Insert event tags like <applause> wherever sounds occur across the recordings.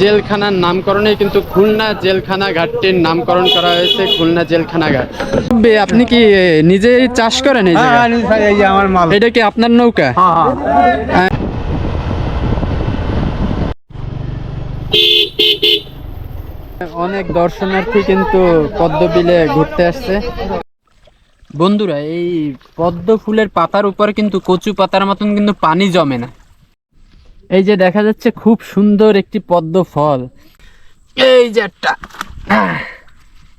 জেলখানার নামকরণে কিন্তু খুলনা জেলখানা ঘাটটির নামকরণ করা হয়েছে খুলনা জেলখানা ঘাট। আপনি কি নিজেই চাষ করেন হ্যাঁ? হ্যাঁ, এটা কি আপনার নৌকা? হ্যাঁ অনেক দর্শনার্থী কিন্তু পদ্ম বিলে ঘুরতে আসছে। বন্ধুরা এই পদ্ম ফুলের পাতার উপর কিন্তু কচু পাতার মতন কিন্তু পানি জমে না। এই যে দেখা যাচ্ছে খুব সুন্দর একটি পদ্ম ফল। এই যে একটা।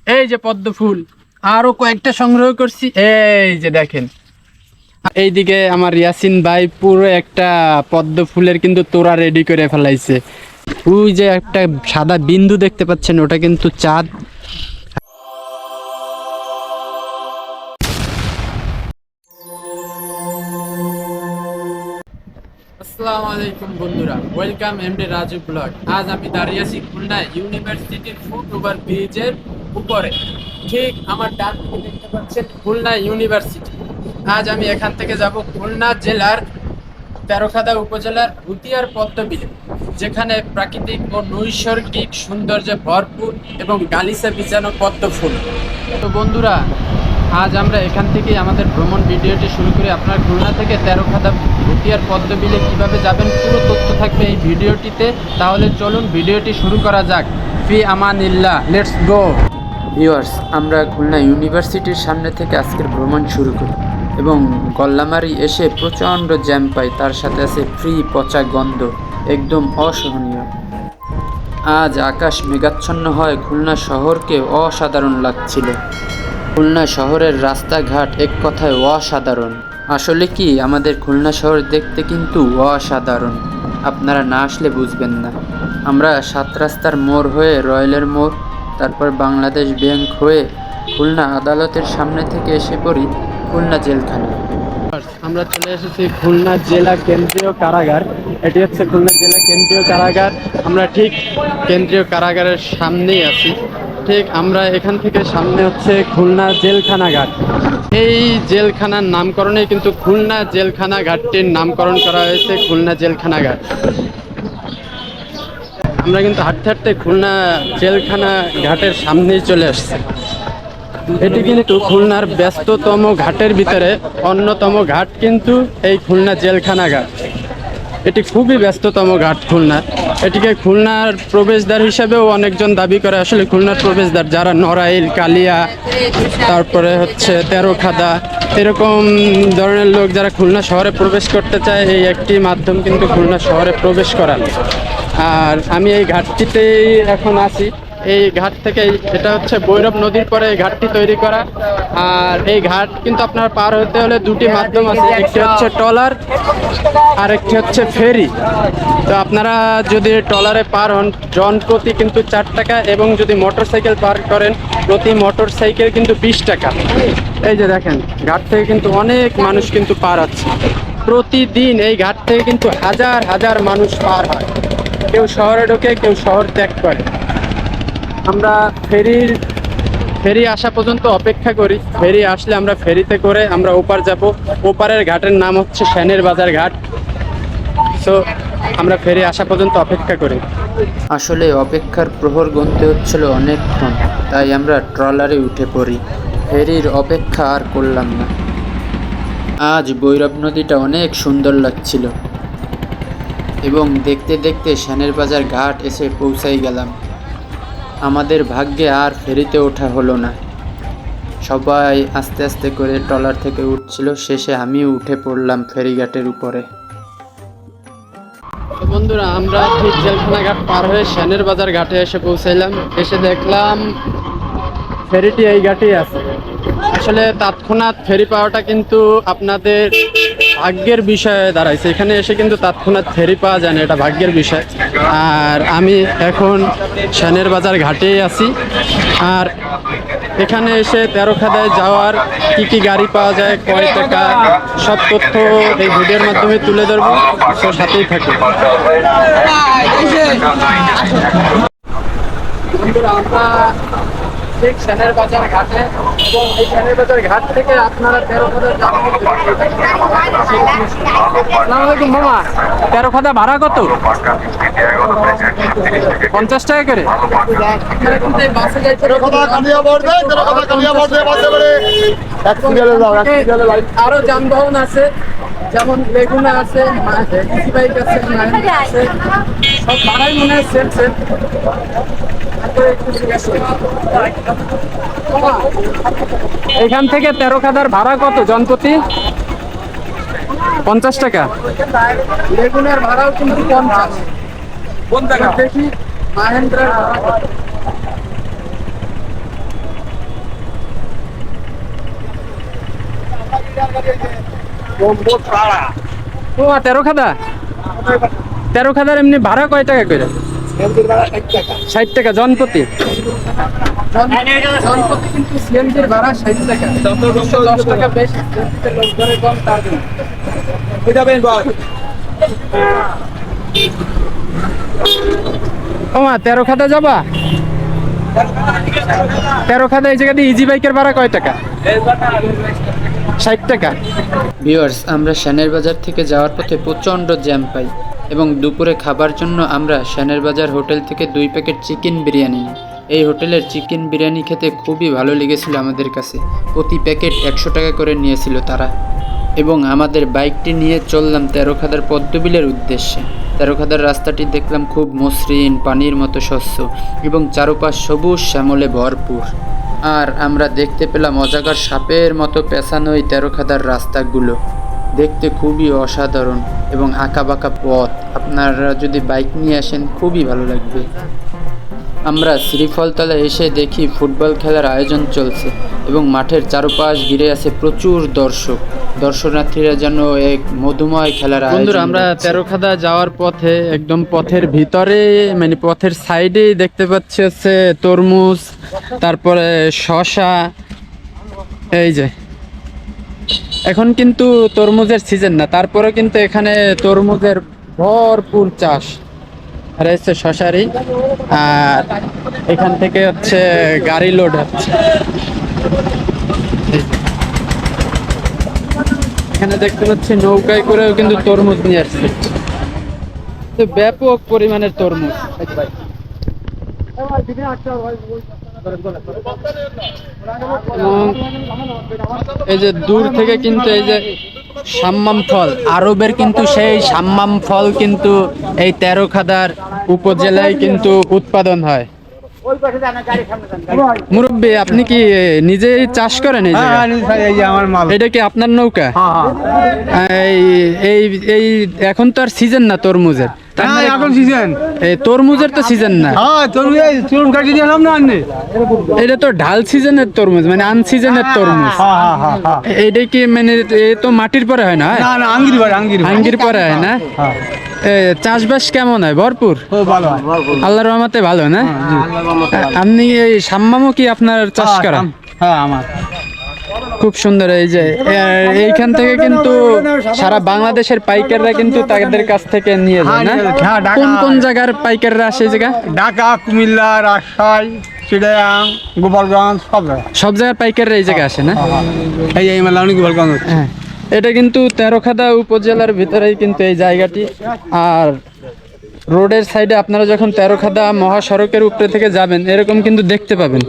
এই যে পদ্ম ফুল। আরও কয়েকটা সংগ্রহ করছি। এই যে দেখেন। এইদিকে আমার ইয়াসিন ভাই পুরো একটা পদ্ম ফুলের কিন্তু তোড়া রেডি করে ফেলাইছে। ওই যে একটা সাদা বিন্দু দেখতে পাচ্ছেন, ওটা কিন্তু চাঁদ। আসসালামু আলাইকুম বন্ধুরা ওয়েলকাম এমডি রাজু ব্লগ আজ আমি দাঁড়িয়ে আছি খুলনা ইউনিভার্সিটির ফুট ওভার ব্রিজের উপরে। ঠিক আমার ডান দেখতে পাচ্ছেন খুলনা ইউনিভার্সিটি আজ আমি এখান থেকে যাব খুলনা জেলার তেরোখাদা উপজেলার ভুতিয়ার পদ্মবিলে, যেখানে প্রাকৃতিক ও নৈসর্গিক সৌন্দর্যে ভরপুর এবং গালিচা বিছানো পদ্ম ফুল তো বন্ধুরা আজ আমরা এখান থেকেই আমাদের ভ্রমণ ভিডিওটি শুরু করি। আপনার খুলনা থেকে তেরো খাদা ভুতিয়ার পদ্মবিলে কীভাবে যাবেন, পুরো তথ্য থাকবে এই ভিডিওটিতে। তাহলে চলুন ভিডিওটি শুরু করা যাক। ফি আমানিল্লাহ, লেটস গো। ভিউয়ার্স, আমরা খুলনা ইউনিভার্সিটির সামনে থেকে আজকের ভ্রমণ শুরু করি এবং গল্লামারি এসে প্রচণ্ড জ্যাম পাই, তার সাথে আছে ফ্রি পচা গন্ধ, একদম অসহনীয়। আজ আকাশ মেঘাচ্ছন্ন হয়, খুলনা শহরকে অসাধারণ লাগছিল। খুলনা শহরের রাস্তাঘাট এক কথায় অসাধারণ। আসলে কি, আমাদের খুলনা শহর দেখতে কিন্তু অসাধারণ। আপনারা না আসলে বুঝবেন না। আমরা সাত রাস্তার মোড় হয়ে রয়্যালের মোড়, তারপর বাংলাদেশ ব্যাংক হয়ে খুলনা আদালতের সামনে থেকে এসে পড়ি খুলনা জেলখানা। আমরা চলে এসেছি খুলনা জেলা কেন্দ্রীয় কারাগার। এটি হচ্ছে খুলনা জেলা কেন্দ্রীয় কারাগার। আমরা ঠিক কেন্দ্রীয় কারাগারের সামনেই আছি। ঠিক, আমরা এখান থেকে সামনে হচ্ছে খুলনা জেলখানা ঘাট। এই জেলখানার নামকরণে কিন্তু খুলনা জেলখানা ঘাটটির নামকরণ করা হয়েছে, খুলনা জেলখানা ঘাট। আমরা কিন্তু হাঁটতে হাঁটতে খুলনা জেলখানা ঘাটের সামনেই চলে আসছি। এটি কিন্তু খুলনার ব্যস্ততম ঘাটের ভিতরে অন্যতম ঘাট কিন্তু এই খুলনা জেলখানা ঘাট। এটি খুবই ব্যস্ততম ঘাট খুলনা। এটিকে খুলনার প্রবেশদ্বার হিসাবেও অনেকজন দাবি করে। আসলে খুলনার প্রবেশদ্বার যারা নড়াইল, কালিয়া, তারপরে হচ্ছে তেরো খাদা এরকম ধরনের লোক যারা খুলনা শহরে প্রবেশ করতে চায়, এই একটি মাধ্যম কিন্তু খুলনা শহরে প্রবেশ করার আর আমি এই ঘাটটিতেই এখন আছি। এই ঘাট থেকে এটা হচ্ছে বৈরব নদীর পরে এই ঘাটটি তৈরি করা। আর এই ঘাট কিন্তু আপনার পার হতে হলে দুটি মাধ্যম আছে, একটি হচ্ছে ট্রলার আর একটি হচ্ছে ফেরি। তো আপনারা যদি ট্রলারে পার হন, জন প্রতি কিন্তু চার টাকা এবং যদি মোটর সাইকেল পার করেন, প্রতি মোটর সাইকেল কিন্তু বিশ টাকা। এই যে দেখেন, ঘাট থেকে কিন্তু অনেক মানুষ কিন্তু পার হচ্ছে। প্রতিদিন এই ঘাট থেকে কিন্তু হাজার হাজার মানুষ পার হয়। কেউ শহরে ঢোকে, কেউ শহর ত্যাগ করে। আমরা ফেরির, ফেরি আসা পর্যন্ত অপেক্ষা করি। ফেরি আসলে আমরা ফেরিতে করে আমরা ওপার যাব। ওপারের ঘাটের নাম হচ্ছে শ্যানের বাজার ঘাট। সো আমরা ফেরি আসা পর্যন্ত অপেক্ষা করি। আসলে অপেক্ষার প্রহর গুনতে হচ্ছিল অনেকক্ষণ তাই আমরা ট্রলারে উঠে পড়ি। ফেরির অপেক্ষা আর করলাম না। আজ ভৈরব নদীটা অনেক সুন্দর লাগছিল। এবং দেখতে দেখতে শ্যানের বাজার ঘাট এসে পৌঁছাই গেলাম। আমাদের ভাগ্যে আর ফেরিতে ওঠা হলো না। সবাই আস্তে আস্তে করে ট্রলার থেকে উঠছিল। শেষে আমিও উঠে পড়লাম ফেরিঘাটের উপরে। বন্ধুরা, আমরা ঠিক জেলখানা ঘাট পার হয়ে শ্যানের বাজার ঘাটে এসে পৌঁছাইলাম। এসে দেখলাম ফেরিটি এই ঘাটেই আছে। আসলে তৎক্ষণাৎ ফেরি পাওয়াটা কিন্তু আপনাদের ভাগ্যের বিষয়ে দাঁড়াইছে। এখানে এসে কিন্তু তৎক্ষণাৎ ফেরি পাওয়া যায় না এটা ভাগ্যের বিষয়। আর আমি এখন শ্যানের বাজার ঘাটেই আছি। আর এখানে এসে তেরো খাদায় যাওয়ার কি কি গাড়ি পাওয়া যায় কয় টাকা সব তথ্য এই ভিডিওর মাধ্যমে তুলে ধরবো। তো সাথেই থাকে আমরা ঠিক সেনের বাজার ঘাটে এবং এই সেনের বাজার ঘাট থেকে আপনারা তেরো হাজার আসসালামাইকুম মামা। তেরো খাদা ভাড়া কত? পঞ্চাশ টাকা করে। আরও যানবাহন আছে যেমন লেগুনা আছে বাইক আছে সব ভাড়াই মনে হয় সেম সেম এখান থেকে তেরো খাদার ভাড়া কত জনপ্রতি পঞ্চাশ টাকা। লেগুনার ভাড়াও কিন্তু পঞ্চাশ। কোন টাকা দেখি মাহেন্দ্রার ভাড়া তেরো খাদা? তেরো খাদার এমনি ভাড়া কয় টাকা করে? ষাট টাকা। তার খাদা যাবা তেরো খাদা এই জায়গাতে ইজি বাইকের ভাড়া কয় টাকা? ষাট টাকা। ভিউয়ার্স আমরা শ্যানের বাজার থেকে যাওয়ার পথে প্রচণ্ড জ্যাম পাই। এবং দুপুরে খাবার জন্য আমরা শ্যানের বাজার হোটেল থেকে দুই প্যাকেট চিকেন বিরিয়ানি। এই হোটেলের চিকেন বিরিয়ানি খেতে খুবই ভালো লেগেছিল আমাদের কাছে। প্রতি প্যাকেট একশো টাকা করে নিয়েছিল তারা। এবং আমাদের বাইকটি নিয়ে চললাম তেরোখাদার পদ্মবিলের উদ্দেশ্যে। তেরোখাদার রাস্তাটি দেখলাম খুব মসৃণ, পানির মতো স্বচ্ছ এবং চারোপাশ সবুজ শ্যামলে ভরপুর। আর আমরা দেখতে পেলাম অজাগার সাপের মতো পেঁচানো এই তেরোখাদার রাস্তাগুলো। দেখতে খুবই অসাধারণ এবং আঁকাবাঁকা পথ। আপনারা যদি বাইক নিয়ে আসেন খুবই ভালো লাগবে। আমরা শ্রীফলতলা এসে দেখি ফুটবল খেলার আয়োজন চলছে এবং মাঠের চারপাশ ঘিরে আছে প্রচুর দর্শক। দর্শনার্থীরা যেন এক মধুময় খেলার আয়োজন বন্ধুরা আমরা দেখছে। তেরো খাদা যাওয়ার পথে একদম পথের ভিতরে মানে পথের সাইডেই দেখতে পাচ্ছি হচ্ছে তরমুজ তারপরে শশা এই যে। এখন কিন্তু তরমুজের সিজন না, তারপরে কিন্তু এখানে তরমুজের ভরপুর চাষ। আর হচ্ছে শশারি, আর এখান থেকে হচ্ছে গাড়ি লোড হচ্ছে। এখানে দেখতে পাচ্ছি নৌকায় করেও কিন্তু তরমুজ নিয়ে আসছে। ব্যাপক পরিমাণের তরমুজ। এই যে দূর থেকে কিন্তু এই যে সাম্মাম ফল আরবের কিন্তু সেই সাম্মাম ফল কিন্তু এই তেরো খাদার উপজেলায় কিন্তু উৎপাদন হয়। মুরব্বী আপনি কি নিজেই চাষ করেন এই জায়গায়? এই যে আমার মাল। এটা কি আপনার নৌকা? হ্যাঁ হ্যাঁ। এই এখন তো আর সিজন না তরমুজের। তার হ্যাঁ, মানে এখন সিজন এই তরমুজের তো সিজন না। হ্যাঁ কাটি দিলাম না এটা তো ঢাল সিজনের তরমুজ মানে সিজনের তরমুজ। হ্যাঁ হ্যাঁ হ্যাঁ হ্যাঁ। এটা কি মানে এ তো মাটির পরে হয় না না না আঙ্গির বাড়ি আঙ্গির আঙ্গির পরে হয় না? হ্যাঁ চাষবাস কেমন হয়? ভরপুর? হয়। আল্লাহর রহমতে ভালো না? আপনি এই সাম্মামও কি আপনার চাষ করা হ্যাঁ আমার। খুব সুন্দর এই যে এইখান থেকে কিন্তু সারা বাংলাদেশের পাইকাররা কিন্তু তাদের কাছ থেকে নিয়ে যায় না? হ্যাঁ, কোন কোন জায়গার পাইকাররা আসে এই জায়গা? ঢাকা কুমিল্লা রাজশাহী চিড়িয়াং গোপালগঞ্জ সব জায়গার পাইকাররা এই জায়গায় আসে না? এই এই মেলা গোপালগঞ্জ হ্যাঁ। এটা কিন্তু তেরোখাদা উপজেলার ভিতরেই কিন্তু এই জায়গাটি। আর রোডের সাইডে আপনারা যখন তেরোখাদা মহাসড়কের উপরে থেকে যাবেন, এরকম কিন্তু দেখতে পাবেন।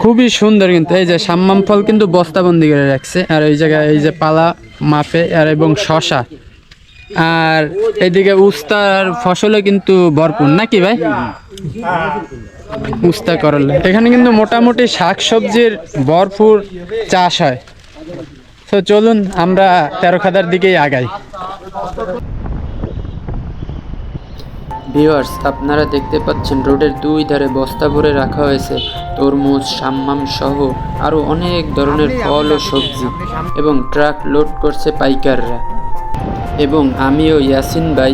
খুবই সুন্দর কিন্তু। এই যে সাম্মাম ফল কিন্তু বস্তাবন্দি করে রাখছে। আর এই জায়গায় এই যে পালা মাপে আর এবং শশা। আর এইদিকে উস্তার ফসলও কিন্তু ভরপুর। নাকি ভাই? উস্তা করলে। এখানে কিন্তু মোটামুটি শাক সবজির ভরপুর চাষ হয়। তো চলুন, আমরা তেরো খাদার দিকেই আগাই। ভিউয়ার্স আপনারা দেখতে পাচ্ছেন রোডের দুই ধারে বস্তা ভরে রাখা হয়েছে তরমুজ সাম্মাম সহ আরও অনেক ধরনের ফল ও সবজি এবং ট্রাক লোড করছে পাইকাররা। এবং আমিও ইয়াসিন ভাই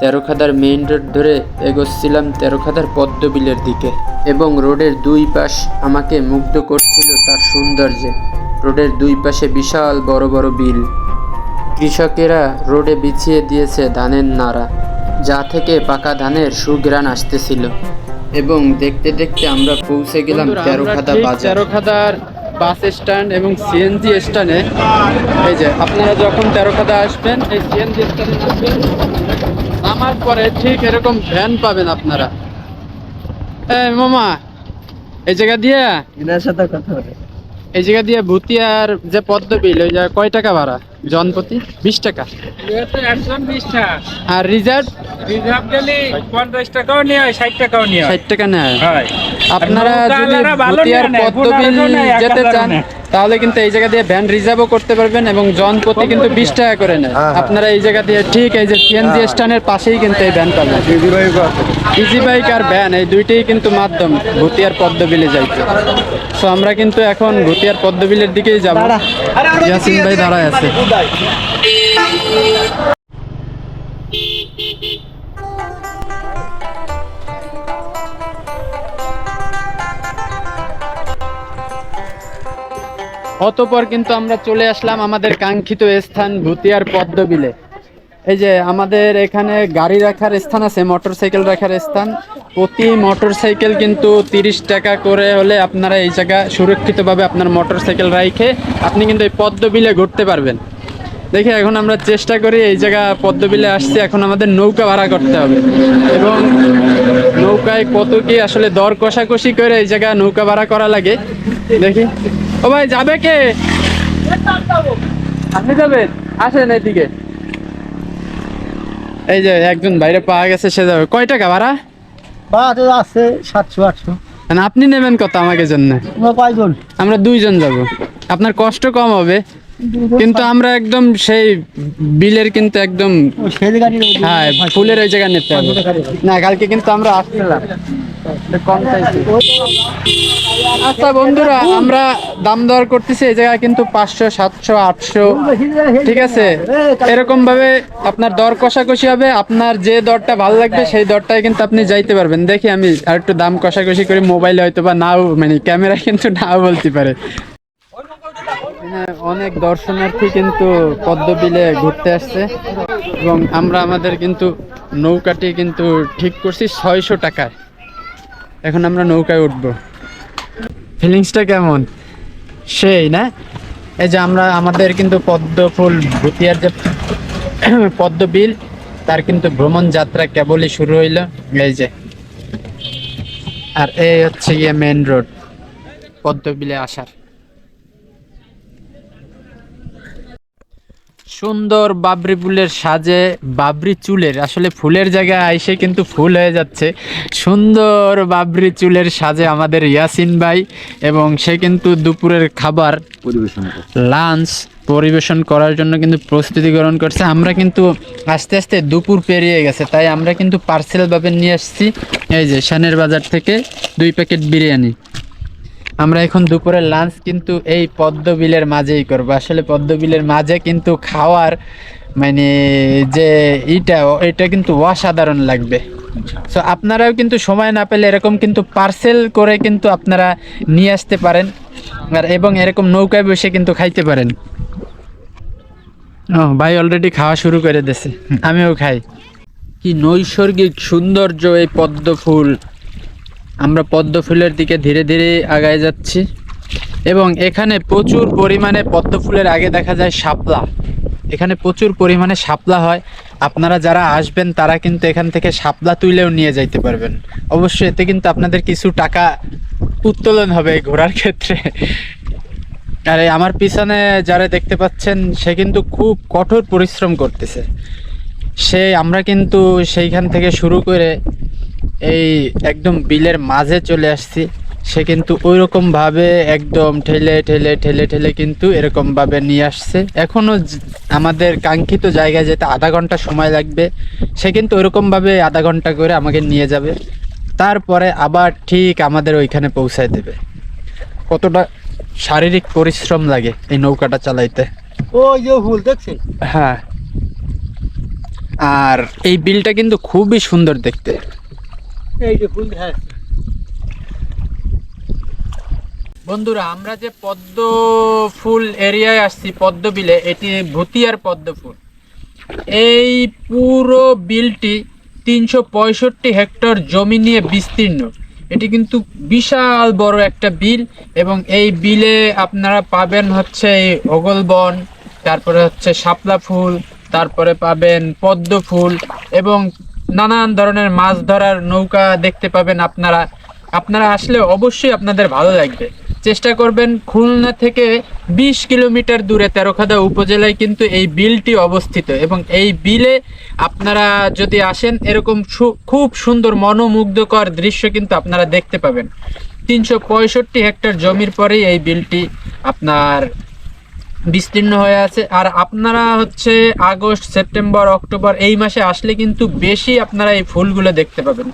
তেরোখাদার মেইন রোড ধরে এগোচ্ছিলাম তেরোখাদার পদ্মবিলের দিকে। এবং রোডের দুই পাশ আমাকে মুগ্ধ করছিল তার সৌন্দর্যে। রোডের দুই পাশে বিশাল বড় বড় বিল। কৃষকেরা রোডে বিছিয়ে দিয়েছে ধানের নাড়া। যা থেকে পাকা ধানের সুঘ্রাণ আসতেছিল। এবং দেখতে দেখতে আমরা পৌঁছে গেলাম তেরোখাদা বাজার। তেরোখাদার বাস স্ট্যান্ড এবং সিএনজি স্ট্যান্ডে। এই যে আপনারা যখন তেরোখাদা আসবেন এই সিএনজি স্ট্যান্ডে আসবেন নামার পরে ঠিক এরকম ভ্যান পাবেন আপনারা। এই মামা এই জায়গা দিয়ে? এনার সাথে কথা বলে এই জায়গা দিয়ে ভুতিয়ার যে পদ্ম বিল ওই জায়গা কয় টাকা ভাড়া? জনপ্রতি বিশ টাকা আর রিজার্ভ রিজার্ভ গেলে পঞ্চাশ টাকাও নিয়ে হয় ষাট টাকাও নিয়ে ষাট টাকা নেয় আপনারা যদি পদ্মবিল যেতে চান। তাহলে কিন্তু এই জায়গা দিয়ে ভ্যান রিজার্ভও করতে পারবেন এবং জন প্রতি কিন্তু বিশ টাকা করে নেয় আপনারা এই জায়গা দিয়ে ঠিক এই যে সিএনজি স্ট্যান্ডের পাশেই কিন্তু এই ভ্যান পাবেন ইজি বাইক আর ভ্যান এই দুইটাই কিন্তু মাধ্যম ভুতিয়ার পদ্মবিলে যাইতে সো আমরা কিন্তু এখন ভুতিয়ার পদ্মবিলের দিকেই যাব ইয়াসিন ভাই দাঁড়ায় আছে অতপর কিন্তু আমরা চলে আসলাম আমাদের কাঙ্ক্ষিত স্থান ভুতিয়ার পদ্মবিলে। এই যে আমাদের এখানে গাড়ি রাখার স্থান আছে মোটর সাইকেল রাখার স্থান। প্রতি মোটর সাইকেল কিন্তু তিরিশ টাকা করে হলে আপনারা এই জায়গা সুরক্ষিতভাবে আপনার মোটর সাইকেল রাইখে আপনি কিন্তু এই পদ্মবিলে ঘুরতে পারবেন। দেখি এখন আমরা চেষ্টা করি এই জায়গা পদ্মবিলে আসছি, এখন আমাদের নৌকা ভাড়া করতে হবে। এবং নৌকায় কত কি আসলে দর কষাকষি করে এই জায়গা নৌকা ভাড়া করা লাগে? দেখি। ও ভাই যাবে কে? আপনি যাবেন? আসেন এদিকে। এই যে একজন বাইরে পাওয়া গেছে সে যাবে। কয় টাকা ভাড়া? বাস আছে সাতশো আটশো। মানে আপনি নেবেন কত আমাকে জন্য? কয়জন? আমরা দুইজন যাব। আপনার কষ্ট কম হবে। কিন্তু আমরা একদম সেই বিলের কিন্তু একদম হ্যাঁ ফুলের ওই জায়গায় নিতে হবে। না কালকে কিন্তু আমরা আসছিলাম। আচ্ছা বন্ধুরা, আমরা দাম দর করতেছি এই জায়গায় কিন্তু পাঁচশো, সাতশো, আটশো, ঠিক আছে? এরকম ভাবে আপনার দর কষাকষি হবে, আপনার যে দরটা ভালো লাগবে সেই দরটাই কিন্তু আপনি যাইতে পারবেন। দেখি আমি আর একটু দাম কষাকষি করি, মোবাইলে হয়তো বা নাও মানে ক্যামেরা কিন্তু নাও বলতে পারে। অনেক দর্শনার্থী কিন্তু পদ্মবিলে ঘুরতে আসছে এবং আমরা আমাদের কিন্তু নৌকাটি কিন্তু ঠিক করছি ছয়শো টাকায়। এখন আমরা নৌকায় উঠব। ফিলিংসটা কেমন? সেই, না? এই যে আমরা, আমাদের কিন্তু পদ্ম ফুল ভুতিয়ার যে <clears throat> পদ্ম বিল তার কিন্তু ভ্রমণ যাত্রা কেবলই শুরু হইল। এই যে। আর এই হচ্ছে গিয়ে মেন রোড পদ্ম বিলে আসার। সুন্দর বাবরি ফুলের সাজে বাবরি চুলের আসলে ফুলের জায়গায় আইসে কিন্তু ফুল হয়ে যাচ্ছে। সুন্দর বাবরি চুলের সাজে আমাদের ইয়াসিন ভাই এবং সে কিন্তু দুপুরের খাবার পরিবেশন লাঞ্চ পরিবেশন করার জন্য কিন্তু প্রস্তুতি গ্রহণ করছে। আমরা কিন্তু আস্তে আস্তে দুপুর পেরিয়ে গেছে তাই আমরা কিন্তু পার্সেল ভাবে নিয়ে আসছি। এই যে শানের বাজার থেকে দুই প্যাকেট বিরিয়ানি। আমরা এখন দুপুরের লাঞ্চ কিন্তু এই পদ্মবিলের মাঝেই করব। আসলে পদ্মবিলের মাঝে কিন্তু খাওয়ার মানে যে ইটা, এটা কিন্তু অসাধারণ লাগবে। সো আপনারাও কিন্তু সময় না পেলে এরকম কিন্তু পার্সেল করে কিন্তু আপনারা নিয়ে আসতে পারেন আর এবং এরকম নৌকায় বসে কিন্তু খাইতে পারেন। ও, ভাই অলরেডি খাওয়া শুরু করে দিয়েছে। আমিও খাই। কি নৈসর্গিক সৌন্দর্য এই পদ্ম ফুল। আমরা পদ্ম ফুলের দিকে ধীরে ধীরে আগায় যাচ্ছি এবং এখানে প্রচুর পরিমাণে পদ্ম ফুলের আগে দেখা যায় শাপলা। এখানে প্রচুর পরিমাণে শাপলা হয়। আপনারা যারা আসবেন, তারা কিন্তু এখান থেকে শাপলা তুলেও নিয়ে যাইতে পারবেন। অবশ্যই এতে কিন্তু আপনাদের কিছু টাকা উত্তোলন হবে ঘোরার ক্ষেত্রে। আর, আমার পিছনে যারা দেখতে পাচ্ছেন, সে কিন্তু খুব কঠোর পরিশ্রম করতেছে। সে, আমরা কিন্তু সেইখান থেকে শুরু করে এই একদম বিলের মাঝে চলে আসছি। সে কিন্তু ওই রকম ভাবে একদম ঠেলে ঠেলে ঠেলে ঠেলে কিন্তু এরকম ভাবে নিয়ে আসছে। এখনও আমাদের কাঙ্ক্ষিত জায়গায় যেতে আধা ঘণ্টা সময় লাগবে। সে কিন্তু ওইরকম ভাবে আধা ঘণ্টা করে আমাকে নিয়ে যাবে। তারপরে আবার ঠিক আমাদের ওইখানে পৌঁছায় দেবে। কতটা শারীরিক পরিশ্রম লাগে এই নৌকাটা চালাইতে। ওই যে দেখছেন? হ্যাঁ। আর এই বিলটা কিন্তু খুবই সুন্দর দেখতে। এই যে ফুল হ্যাঁ। বন্ধুরা, আমরা যে পদ্ম ফুল এরিয়ায় আসছি, পদ্ম বিলে, এটি ভুতিয়ার পদ্ম ফুল। এই পুরো বিলটি তিনশো পঁয়ষট্টি হেক্টর জমি নিয়ে বিস্তীর্ণ। এটি কিন্তু বিশাল বড় একটা বিল এবং এই বিলে আপনারা পাবেন হচ্ছে এই ওগলবন তারপরে হচ্ছে শাপলা ফুল, তারপরে পাবেন পদ্ম ফুল এবং নানান ধরনের মাছ ধরার নৌকা দেখতে পাবেন আপনারা। আপনারা আসলে অবশ্যই আপনাদের ভালো লাগবে। চেষ্টা করবেন খুলনা থেকে বিশ কিলোমিটার দূরে তেরোখাদা উপজেলায় কিন্তু এই বিলটি অবস্থিত এবং এই বিলে আপনারা যদি আসেন, এরকম খুব সুন্দর মনোমুগ্ধকর দৃশ্য কিন্তু আপনারা দেখতে পাবেন। তিনশো পঁয়ষট্টি হেক্টর জমির পরেই এই বিলটি আপনার বিস্তীর্ণ হয়ে আছে। আর আপনারা হচ্ছে আগস্ট, সেপ্টেম্বর, অক্টোবর এই মাসে আসলে কিন্তু বেশি আপনারা এই ফুলগুলো দেখতে পাবেন।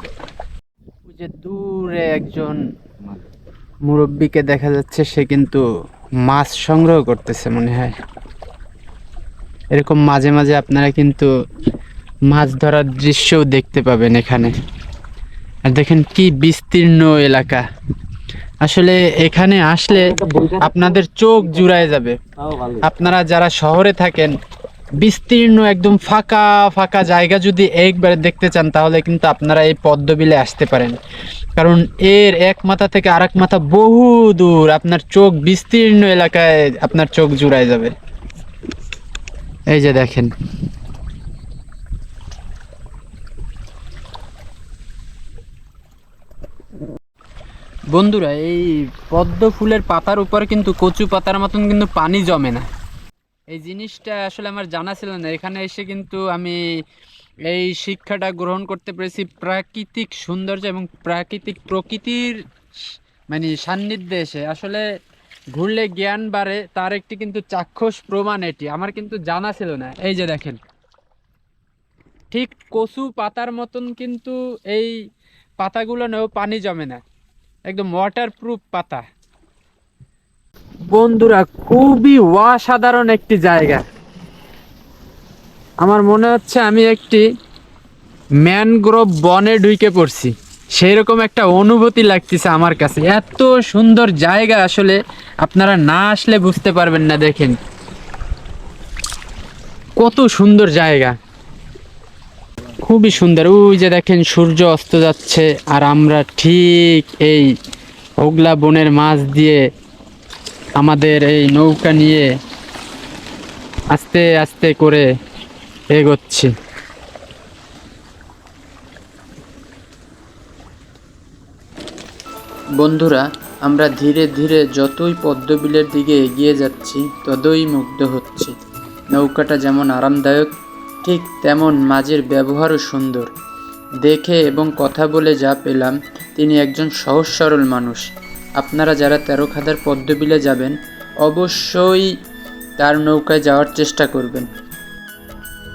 যে দূরে একজন মুরব্বীকে দেখা যাচ্ছে, সে কিন্তু মাছ সংগ্রহ করতেছে মনে হয়। এরকম মাঝে মাঝে আপনারা কিন্তু মাছ ধরার দৃশ্যও দেখতে পাবেন এখানে। আর দেখেন কি বিস্তীর্ণ এলাকা। আসলে এখানে আসলে আপনাদের চোখ জুড়ায় যাবে। আপনারা যারা শহরে থাকেন বিস্তীর্ণ একদম ফাঁকা ফাঁকা জায়গা যদি একবারে দেখতে চান তাহলে কিন্তু আপনারা এই পদ্মবিলে আসতে পারেন। কারণ এর এক মাথা থেকে আরেক মাথা বহু দূর আপনার চোখ বিস্তীর্ণ এলাকায় আপনার চোখ জুড়ায় যাবে। এই যে দেখেন বন্ধুরা, এই পদ্ম ফুলের পাতার উপর কিন্তু কচু পাতার মতন কিন্তু পানি জমে না। এই জিনিসটা আসলে আমার জানা ছিল না। এখানে এসে কিন্তু আমি এই শিক্ষাটা গ্রহণ করতে পেরেছি প্রাকৃতিক সৌন্দর্য এবং প্রাকৃতিক প্রকৃতির মানে সান্নিধ্যে এসে। আসলে ঘুরলে জ্ঞান বাড়ে, তার একটি কিন্তু চাক্ষুষ প্রমাণ এটি। আমার কিন্তু জানা ছিল না। এই যে দেখেন, ঠিক কচু পাতার মতন কিন্তু এই পাতাগুলো নেও পানি জমে না। একদম ওয়াটারপ্রুফ পাতা। বন্ধুরা, খুবই অসাধারণ একটি জায়গা। আমার মনে হচ্ছে আমি একটি ম্যানগ্রোভ বনে ঢুকে পড়ছি। সেই রকম একটা অনুভূতি লাগতেছে আমার কাছে। এত সুন্দর জায়গা আসলে আপনারা না আসলে বুঝতে পারবেন না, দেখেন। কত সুন্দর জায়গা। খুবই সুন্দর। ওই যে দেখেন, সূর্য অস্ত যাচ্ছে, আর আমরা ঠিক এই ওগলা বনের মাছ দিয়ে আমাদের এই নৌকা নিয়ে আস্তে আস্তে করে এগোচ্ছি। বন্ধুরা, আমরা ধীরে ধীরে যতই পদ্মবিলের দিকে এগিয়ে যাচ্ছি, ততই মুগ্ধ হচ্ছি। নৌকাটা যেমন আরামদায়ক ঠিক তেমন মাঝের ব্যবহারও সুন্দর। দেখে এবং কথা বলে যা পেলাম, তিনি একজন সহজ সরল মানুষ। আপনারা যারা তেরো খাদার পদ্মবিলে যাবেন, অবশ্যই তার নৌকায় যাওয়ার চেষ্টা করবেন।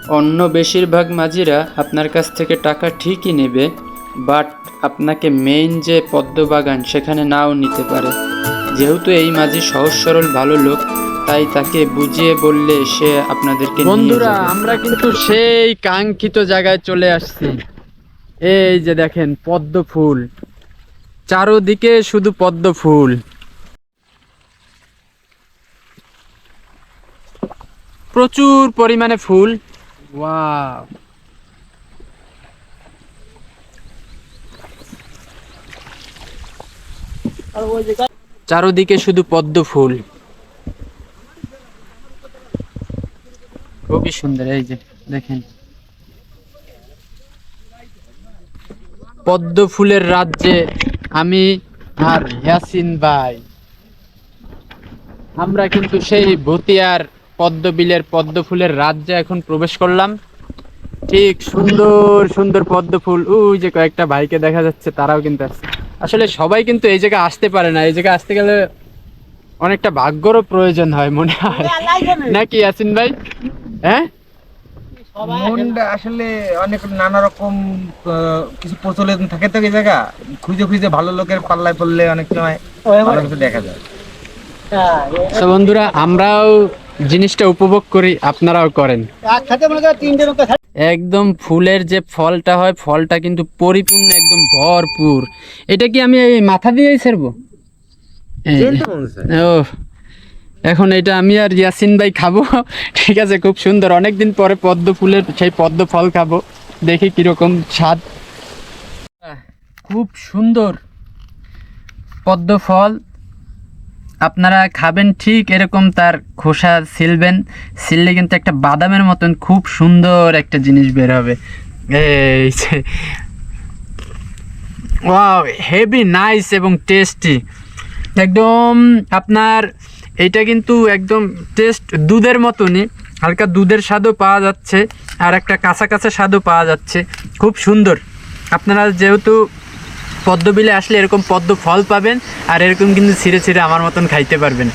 অন্য বেশিরভাগ মাঝিরা আপনার কাছ থেকে টাকা ঠিকই নেবে, বাট আপনাকে মেইন যে পদ্মবাগান, সেখানে নাও নিতে পারে। যেহেতু এই মাঝি সহজ সরল, ভালো লোক তাই তাকে বুঝিয়ে বললে সে আপনাদেরকে বন্ধুরা আমরা কিন্তু সেই কাঙ্ক্ষিত জায়গায় চলে আসছি। এই যে দেখেন পদ্ম ফুল। চারোদিকে শুধু পদ্ম ফুল। প্রচুর পরিমাণে ফুল। ওয়াও। চারোদিকে শুধু পদ্ম ফুল। খুবই সুন্দর এই যে দেখেন। পদ্ম ফুলের রাজ্যে আমি আর ইয়াসিন ভাই। আমরা কিন্তু সেই ভতিয়ার পদ্ম বিলের পদ্ম ফুলের রাজ্যে এখন প্রবেশ করলাম। ঠিক সুন্দর সুন্দর পদ্ম ফুল। ওই যে কয়েকটা ভাইকে দেখা যাচ্ছে তারাও কিন্তু আসছে আসলে সবাই কিন্তু এই জায়গায় আসতে পারে না। এই জায়গায় আসতে গেলে অনেকটা ভাগ্যরও প্রয়োজন হয় মনে হয়। নাকি ইয়াসিন ভাই? হ্যাঁ? মনটা আসলে অনেক নানা রকম কিছু প্রচলিত থাকে তো এই জায়গা। খুঁজে খুঁজে ভালো লোকের পাল্লায় পড়লে অনেক সময় ভালো কিছু দেখা যায়। তো বন্ধুরা আমরাও জিনিসটা উপভোগ করি আপনারাও করেন। একদম ফুলের যে ফলটা হয় ফলটা কিন্তু পরিপূর্ণ একদম ভরপুর। এটা কি আমি এই মাথা দিয়েই ছাড়বো ও এখন এটা আমি আর ইয়াসিন ভাই খাব। <laughs> ঠিক আছে, খুব সুন্দর। অনেকদিন পরে পদ্ম ফুলের, সেই পদ্ম ফল খাব। দেখি কীরকম স্বাদ। খুব সুন্দর পদ্ম ফল। আপনারা খাবেন ঠিক এরকম তার খোসা ছিলবেন। ছিললে কিন্তু একটা বাদামের মতন খুব সুন্দর একটা জিনিস বের হবে। এই ওয়াও, হেভি নাইস এবং টেস্টি। একদম আপনার এটা কিন্তু একদম টেস্ট দুধের মতনই। হালকা দুধের স্বাদও পাওয়া যাচ্ছে, আর একটা কাঁচা কাঁচা স্বাদও পাওয়া যাচ্ছে। খুব সুন্দর। আপনারা যেহেতু পদ্মবিলে আসলে এরকম পদ্ম ফল পাবেন, আর এরকম কিন্তু ছিঁড়ে ছিঁড়ে আমার মতন খাইতে পারবেন।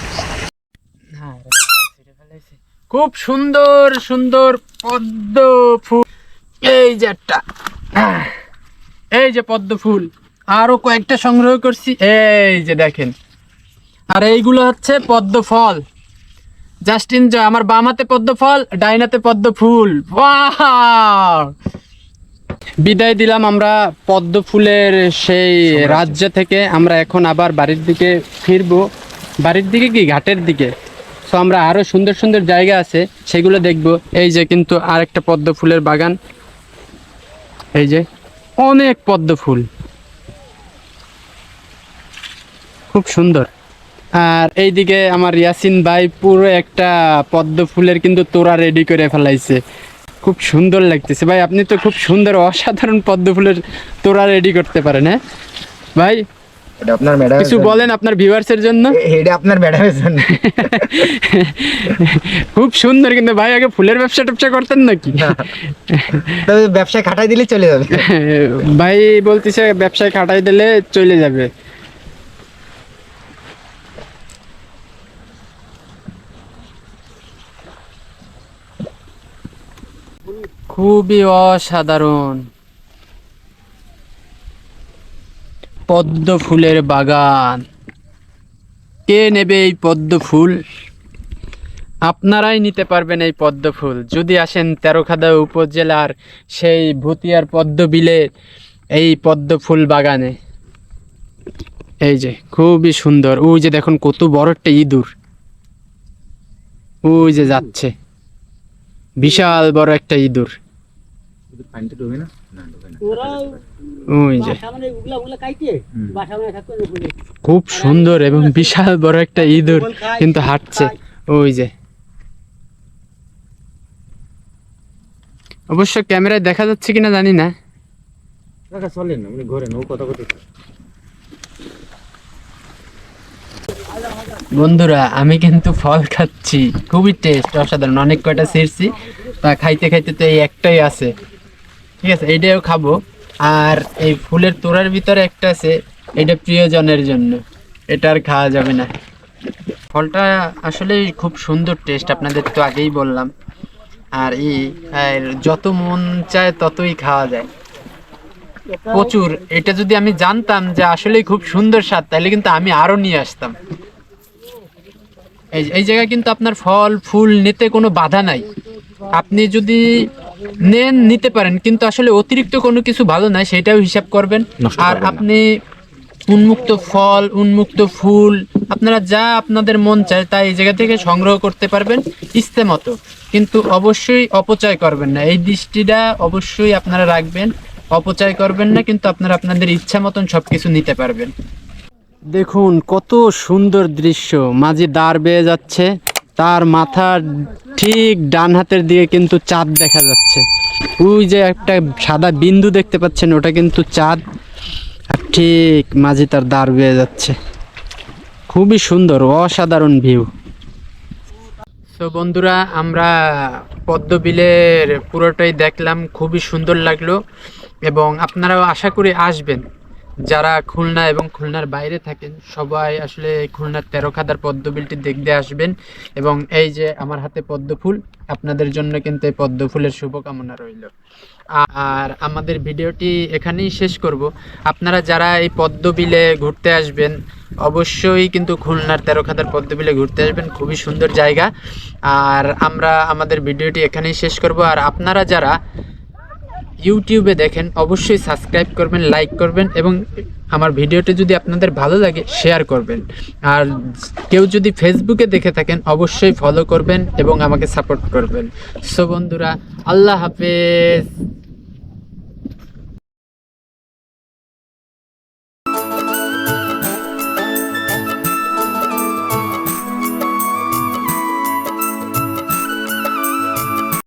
খুব সুন্দর সুন্দর পদ্ম ফুল। এই যে একটা। এই যে পদ্ম ফুল। আরও কয়েকটা সংগ্রহ করছি। এই যে দেখেন। আর এইগুলো হচ্ছে পদ্ম ফল। জাস্ট এনজয় আমার বামাতে পদ্ম ফল ডাইনাতে পদ্ম ফুল! বিদায় দিলাম আমরা পদ্ম ফুলের সেই রাজ্য থেকে। আমরা এখন আবার বাড়ির দিকে ফিরবো। বাড়ির দিকে কি? ঘাটের দিকে। সো আমরা আরও সুন্দর সুন্দর জায়গা আছে সেগুলো দেখব। এই যে কিন্তু আর একটা পদ্ম ফুলের বাগান। এই যে অনেক পদ্ম ফুল। খুব সুন্দর। আর এইদিকে আমার ইয়াসিন ভাই পুরো একটা পদ্ম ফুলের কিন্তু তোড়া রেডি করে ফেলাইছে। খুব সুন্দর লাগতেছে। ভাই আপনি তো খুব সুন্দর অসাধারণ পদ্ম ফুলের তোড়া রেডি করতে পারেন হ্যাঁ? ভাই আপনার ম্যাডাম কিছু বলেন আপনার ভিউয়ার্সের জন্য? এটা আপনার ম্যাডামের জন্য। <laughs> খুব সুন্দর কিন্তু ভাই আগে ফুলের ব্যবসা ট্যাবসা করতেন নাকি? তবে ব্যবসায় খাটাই দিলে চলে যাবে। <laughs> ভাই বলতেছে ব্যবসায় খাটাই দিলে চলে যাবে। খুবই অসাধারণ। পদ্ম ফুলের বাগান। কে নেবে এই পদ্ম ফুল? আপনারাই নিতে পারবেন এই পদ্ম ফুল। যদি আসেন তেরোখাদা উপজেলার সেই ভুতিয়ার পদ্ম বিলে এই পদ্ম ফুল বাগানে। এই যে, খুবই সুন্দর। ওই যে দেখুন, কত বড় একটা ইঁদুর। ওই যে যাচ্ছে। বিশাল বড় একটা ইঁদুর। ওই যে। খুব সুন্দর এবং বিশাল বড় একটা ইঁদুর কিন্তু হাঁটছে। ওই যে। অবশ্য ক্যামেরায় দেখা যাচ্ছে কিনা জানি না। চলেন আপনি ঘোরেন ও কথা কথা বন্ধুরা আমি কিন্তু ফল খাচ্ছি। খুবই টেস্ট অসাধারণ। অনেক কয়টা ছিঁড়ছি। তা খাইতে খাইতে তো এই একটাই আছে। ঠিক আছে, এইটাও খাব। আর এই ফুলের তোড়ার ভিতরে একটা আছে, এটা প্রিয়জনের জন্য। এটা আর খাওয়া যাবে না। ফলটা আসলে খুব সুন্দর টেস্ট আপনাদের তো আগেই বললাম। আর এই যত মন চায় ততই খাওয়া যায়। প্রচুর। এটা যদি আমি জানতাম যে আসলেই খুব সুন্দর স্বাদ, তাহলে কিন্তু আমি আরও নিয়ে আসতাম। এই জায়গায় কিন্তু আপনার ফল, ফুল নিতে কোনো বাধা নাই। আপনি যদি নেন নিতে পারেন কিন্তু আসলে অতিরিক্ত কোনো কিছু ভালো নয় সেটাও হিসাব করবেন। আর আপনি উন্মুক্ত ফল উন্মুক্ত ফুল আপনারা যা আপনাদের মন চায় তা এই জায়গা থেকে সংগ্রহ করতে পারবেন ইচ্ছে মতো। কিন্তু অবশ্যই অপচয় করবেন না। এই দৃষ্টিটা অবশ্যই আপনারা রাখবেন অপচয় করবেন না কিন্তু আপনারা আপনাদের ইচ্ছা মতন সব কিছু নিতে পারবেন। দেখুন কত সুন্দর দৃশ্য। মাঝে দাঁড় বেয়ে যাচ্ছে তার মাথার ঠিক ডান হাতের দিকে কিন্তু চাঁদ দেখা যাচ্ছে। ওই যে একটা সাদা বিন্দু দেখতে পাচ্ছেন, ওটা কিন্তু চাঁদ। আর ঠিক মাঝে তার দাঁড় বেয়ে যাচ্ছে। খুবই সুন্দর, অসাধারণ ভিউ। তো বন্ধুরা, আমরা পদ্মবিলের পুরোটাই দেখলাম, খুবই সুন্দর লাগল। এবং আপনারাও আশা করি আসবেন। যারা খুলনা এবং খুলনার বাইরে থাকেন, সবাই আসলে খুলনার তেরো খাদার পদ্মবিলটি দেখতে আসবেন এবং এই যে আমার হাতে পদ্ম ফুল আপনাদের জন্য কিন্তু এই পদ্ম ফুলের শুভকামনা রইল। আর আমাদের ভিডিওটি এখানেই শেষ করব। আপনারা যারা এই পদ্মবিলে ঘুরতে আসবেন, অবশ্যই কিন্তু খুলনার তেরো খাদার পদ্মবিলে ঘুরতে আসবেন, খুবই সুন্দর জায়গা। আর আমরা আমাদের ভিডিওটি এখানেই শেষ করব। আর আপনারা যারা ইউটিউবে দেখেন, অবশ্যই সাবস্ক্রাইব করবেন, লাইক করবেন এবং আমার ভিডিওটি যদি আপনাদের ভালো লাগে, শেয়ার করবেন। আর কেউ যদি ফেসবুকে দেখে থাকেন, অবশ্যই ফলো করবেন এবং আমাকে সাপোর্ট করবেন। সো বন্ধুরা, আল্লাহ হাফেজ।